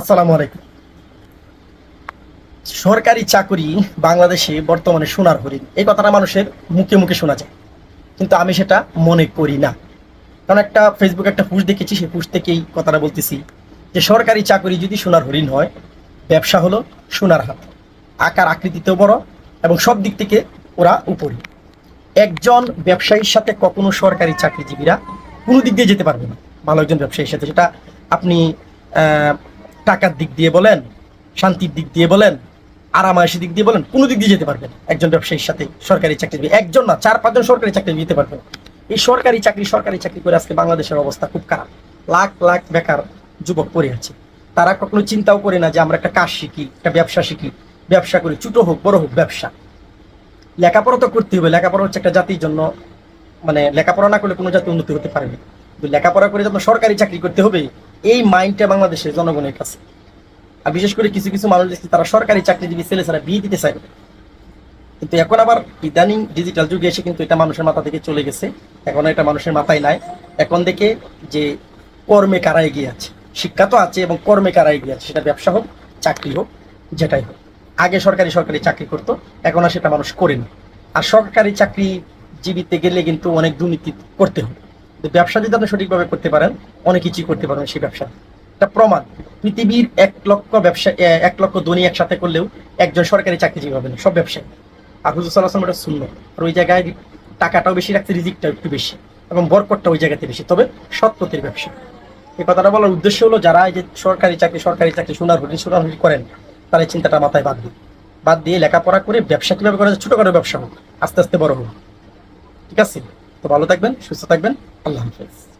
আসসালামু আলাইকুম। সরকারি চাকরি বাংলাদেশে বর্তমানে সোনার হরিণ। এই কথাটা মানুষের মুখে মুখে শোনা যায়। কিন্তু আমি সেটা মনে করি না। কারণ একটা ফেসবুকে একটা পোস্ট দেখেছি, সেই পোস্ট থেকেই কথাটা বলতেছি যে সরকারি চাকরি যদি সোনার হরিণ হয়, ব্যবসা হলো সোনার হাত। আকার আকৃতিতেও বড় এবং সব দিক থেকে ওরা উপরে। একজন ব্যবসায়ীর সাথে কখনো সরকারি চাকরিজীবীরা কোনো দিক দিয়ে যেতে পারবে না। ভালো একজন ব্যবসায়ীর সাথে। সেটা আপনি টাকার দিক দিয়ে বলেন, শান্তির দিক দিয়ে বলেন আরামায়েশের দিক দিয়ে বলেন, কোনো দিক দিয়ে যেতে পারবেন একজন ব্যবসায়ীর সাথে সরকারি চাকরিজীবী একজন না, চার, পাঁচজন সরকারি চাকরি যেতে পারবেন এই সরকারি চাকরি সরকারি চাকরি করে আজকে বাংলাদেশের অবস্থা খুব খারাপ। লাখ লাখ বেকার যুবক পড়ে আছে। তারা কখনো চিন্তাও করে না যে আমরা একটা কাজ শিখি, একটা ব্যবসা শিখি, ব্যবসা করি, ছোটো হোক, বড় হোক, ব্যবসা। লেখাপড়া তো করতে হবে, লেখাপড়া হচ্ছে একটা জাতির জন্য মানে লেখাপড়া না করলে কোনো জাতি উন্নতি হতে পারে না। কিন্তু লেখাপড়া করে যখন সরকারি চাকরি করতে হবে, এই মাইন্ডটা বাংলাদেশের জনগণের কাছে। আর বিশেষ করে কিছু কিছু মানুষ দেখছি, তারা সরকারি চাকরিজীবী ছেলে ছাড়া বিয়ে দিতে চায় কিন্তু এখন আবার ইদানিং ডিজিটাল যুগে এসে কিন্তু এটা মানুষের মাথা থেকে চলে গেছে। এখন এটা মানুষের মাথায় নাই। এখন দেখে যে কর্মে কারা এগিয়ে আছে। শিক্ষা তো আছে এবং কর্মে কারা এগিয়ে আছে, সেটা ব্যবসা হোক, চাকরি হোক, যেটাই হোক। আগে সরকারি সরকারি চাকরি করতো, এখন আর সেটা মানুষ করে না। আর সরকারি চাকরি জীবিতে গেলে কিন্তু অনেক দুর্নীতি করতে হবে। তো ব্যবসা যদি আপনি সঠিকভাবে করতে পারেন, অনেক কিছুই করতে পারবেন সেই ব্যবসা। এটা প্রমাণ, পৃথিবীর এক লক্ষ ব্যবসা এক লক্ষ ধনী একসাথে করলেও একজন সরকারি চাকরিজীবী হবে না, সব ব্যবসায়ী। আর হুজুর সাল্লাহ এটা শূন্য আর ওই জায়গায় টাকাটাও বেশি রাখছে, রিজিকটাও একটু বেশি, এবং বরকটটা ওই জায়গাতে বেশি। তবে সৎপতির ব্যবসা। এই কথাটা বলার উদ্দেশ্য হলো, যারা এই যে সরকারি চাকরি সরকারি চাকরি, সোনার হরি সোনার হরি করেন তারা চিন্তাটা মাথায় বাদ দিয়ে বাদ দিয়ে লেখাপড়া করে ব্যবসা কীভাবে করা যায় ছোট করে ব্যবসা হোক, আস্তে আস্তে বড় হোক। ঠিক আছে? তো ভালো থাকবেন, সুস্থ থাকবেন। আল্লাহ হাফেজ